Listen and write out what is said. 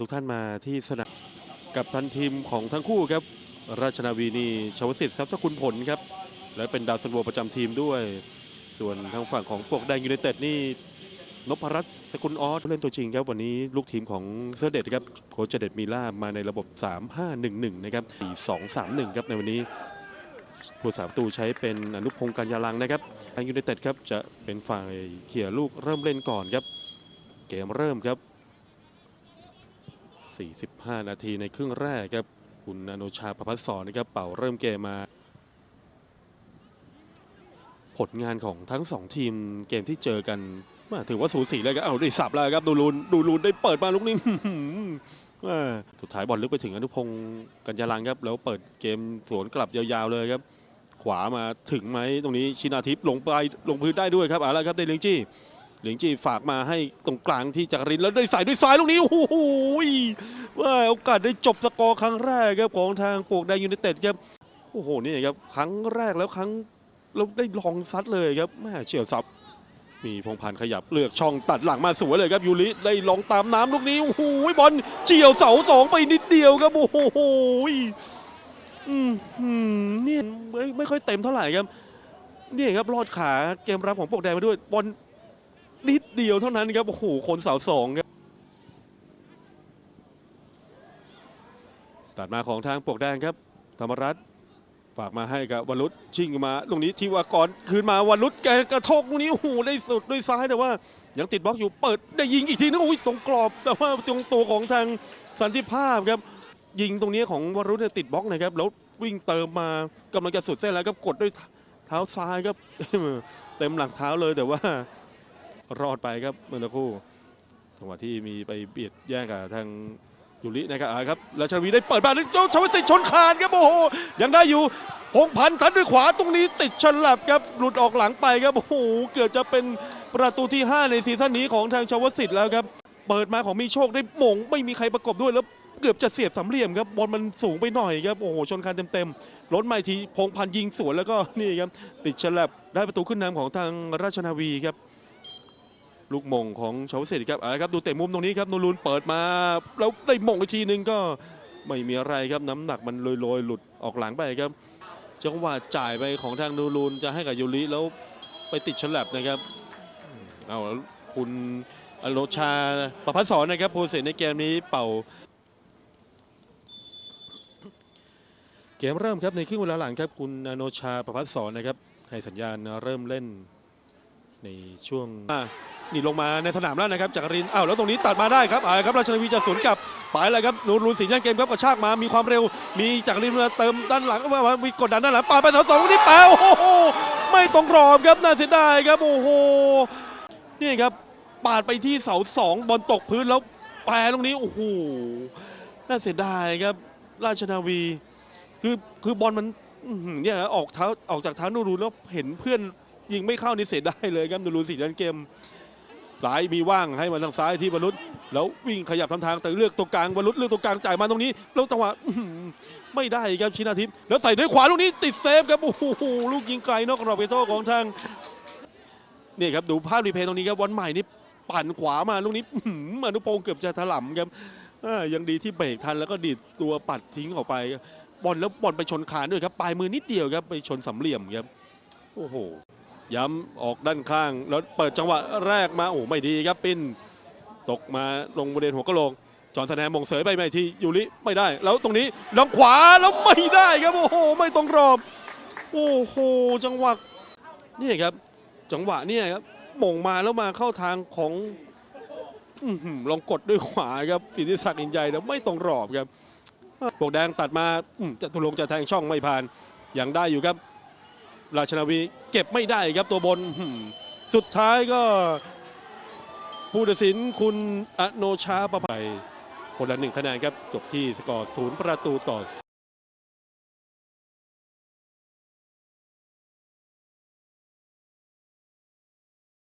ทุกท่านมาที่สนามกับทันทีมของทั้งคู่ครับ ราชนาวีนี่ชวสิทธิ์ทรัพย์สกุลผลครับ และเป็นดาวซันโวประจำทีมด้วย ส่วนทางฝั่งของปวกแดงยูไนเต็ดนี่นพรัตน์สกุลออสเล่นตัวจริงครับ วันนี้ลูกทีมของเสื้อเด็ดครับโค้ชเจเด็ดมีล่ามาในระบบ 3-5-1-1 นะครับ 4-2-3-1 ครับในวันนี้ผู้สาประตูใช้เป็นอนุพงศ์กัญญาลังนะครับทางยูไนเต็ดครับจะเป็นฝ่ายเขี่ยลูกเริ่มเล่นก่อนครับ เกมเริ่มครับ 45 นาทีในครึ่งแรกครับ คุณอนุชาประพัฒสอนนะครับเป่าเริ่มเกมมา ผลงานของทั้งสองทีมเกมที่เจอกันว่าถือว่าสูสีเลยครับเอาได้สับแล้วครับดูลูนดูลูนได้เปิดมาลูกนี้สุดท้ายบอลลึกไปถึงอนุพงศ์กัญญาลังครับ แล้วเปิดเกมสวนกลับยาวๆเลยครับ ขวามาถึงไหมตรงนี้ชินาทิพย์ลงไปลงพื้นได้ด้วยครับเอาละครับได้เลิงจี้ เลิงจีฝากมาให้ตรงกลางที่จักรินแล้วได้ใส่ด้วยซ้ายลูกนี้โอ้โหว่าโอกาสได้จบสกอร์ครั้งแรกครับของทางปวกแดงยูไนเต็ดครับโอ้โหนี่ครับครั้งแรกแล้วครั้งแล้วได้ลองซัดเลยครับแม่เฉียวซับมีพงพันขยับเลือกช่องตัดหลังมาสวยเลยครับยูริได้ลองตามน้ำลูกนี้โอ้โหบอลเฉียวเสาสองไปนิดเดียวครับโอ้โหอืมอืมนี่ไม่ไม่ค่อยเต็มเท่าไหร่ครับนี่ครับลอดขาเกมรับของปวกแดงมาด้วยบอล นิดเดียวเท่านั้นครับ โอ้โห คนเสาสองครับตัดมาของทางปวกแดงครับ ธรรมรัตน์ฝากมาให้กับวรุษชิงมาตรงนี้ที่ว่ากรคืนมาวรุษแกกระโทกตรงนี้โอ้โหได้สุดด้วยซ้ายแต่ว่า ยังติดบล็อกอยู่เปิดได้ยิงอีกทีนึงโอ้ยตรงกรอบ แต่ว่าตรงตัวของทางสันติภาพครับ ยิงตรงนี้ของวรุษเนี่ยติดบล็อกนะครับ แล้ววิ่งเติมมากำลังจะสุดเส้นแล้วครับกดด้วยเท้าซ้ายครับเต็มหลังเท้าเลยแต่ว่า รอดไปครับเมื่อสักครู่จังหวะที่มีไปเบียดแย่งกับทางยูรินะครับอ่าครับแล้วชลวีได้เปิดบ้านแล้วชวสิทธิ์ชนคานครับโอ้โหยังได้อยู่พงพันธ์ทัดด้วยขวาตรงนี้ติดฉลับครับหลุดออกหลังไปครับโอ้โหเกือบจะเป็นประตูที่ 5 ในซีซั่นนี้ของทางชาวสิทธิ์แล้วครับเปิดมาของมีโชคได้หมงไม่มีใครประกบด้วยแล้วเกือบจะเสียบสามเหลี่ยมครับบอลมันสูงไปหน่อยครับโอ้โหชนคานเต็มๆล้นมาอีกทีพงพันธ์ยิงสวนแล้วก็นี่ครับติดฉลับได้ประตูขึ้นนำของทางราชนาวีครับ ลูกมงของชาวสิทธิ์ครับอะครับดูเตะมุมตรงนี้ครับนูรุนเปิดมา แล้วได้มงอีกทีนึงก็ไม่มีอะไรครับน้ำหนักมันลอยๆ หลุดออกหลังไปครับจังหวะจ่ายไปของทางนูรูนจะให้กับยูริแล้วไปติดฉลับนะครับเอาแล้วคุณอโลชาประพัฒสอนนะครับผู้เสียในเกมนี้เป่า เกมเริ่มครับในครึ่งเวลาหลังครับคุณอโนชาประพัฒสอนนะครับให้สัญญาณเริ่มเล่น ในช่วงนี่ลงมาในสนามแล้วนะครับจักรินอ้าวแล้วตรงนี้ตัดมาได้ครับเอาครับราชนาวีจะสวนกลับไปเลยครับนูรุนสิงห์ย่างเกมครับกระชากมามีความเร็ว มีจักรินมาเติมด้านหลังว่ามีกดดันด้านหลังปาไปเสาสองนี้แปวโอ้โหไม่ตรงกรอบครับน่าเสียดายครับโอ้โหนี่ครับปาดไปที่เสาสองบอลตกพื้นแล้วแปรลูกนี้โอ้โหน่าเสียดายครับ ราชนาวี คือคือบอลมันเนี่ยออกเท้าออกจากเท้านูรูนแล้วเห็นเพื่อน ยิงไม่เข้านี่เสียดายเลยครับนูรูนสีดันเกมซ้ายมีว่างให้มาทางซ้ายที่บรรลุแล้ววิ่งขยับทำทางแต่เลือกตรงกลางบรรลุเลือกตรงกลางจ่ายมาตรงนี้แล้วจังหวะไม่ได้ครับชินาทิพย์แล้วใส่ด้วยขวาลูกนี้ติดเซฟครับโอ้โหลูกยิงไกลนอกกรอบเขตโทษของทางนี่ครับดูภาพรีเพย์ตรงนี้ครับวันใหม่นี่ปั่นขวามาลูกนี้อนุพงศ์เกือบจะถล่มครับยังดีที่เบรกทันแล้วก็ดีดตัวปัดทิ้งออกไปบอลแล้วบอลไปชนคานด้วยครับปลายมือนิดเดียวครับไปชนสามเหลี่ยมครับโอ้โห ย้ำออกด้านข้าง แล้วเปิดจังหวะแรกมาโอ้ไม่ดีครับปินตกมาลงบริเวณหัวกะโหลก จอห์นสแนมมงเสยไปไม่ทียูริไม่ได้ แล้วตรงนี้ลองขวาแล้วไม่ได้ครับโอ้โหไม่ตรงรอบ โอ้โหจังหวะนี่ครับ จังหวะเนี่ยครับมงมาแล้วมาเข้าทางของอลองกดด้วยขวาครับสิทธิศักดิ์อินใจแล้วไม่ตรงรอบครับปวกแดงตัดมาจะตุลงจะแทงช่องไม่ผ่านยังได้อยู่ครับ ราชนาวีเก็บไม่ได้ครับตัวบน สุดท้ายก็ผู้ตัดสินคุณอโนชาประภัยคนละหนึ่งคะแนนครับ จบที่สกอร์ศูนย์ประตูต่อ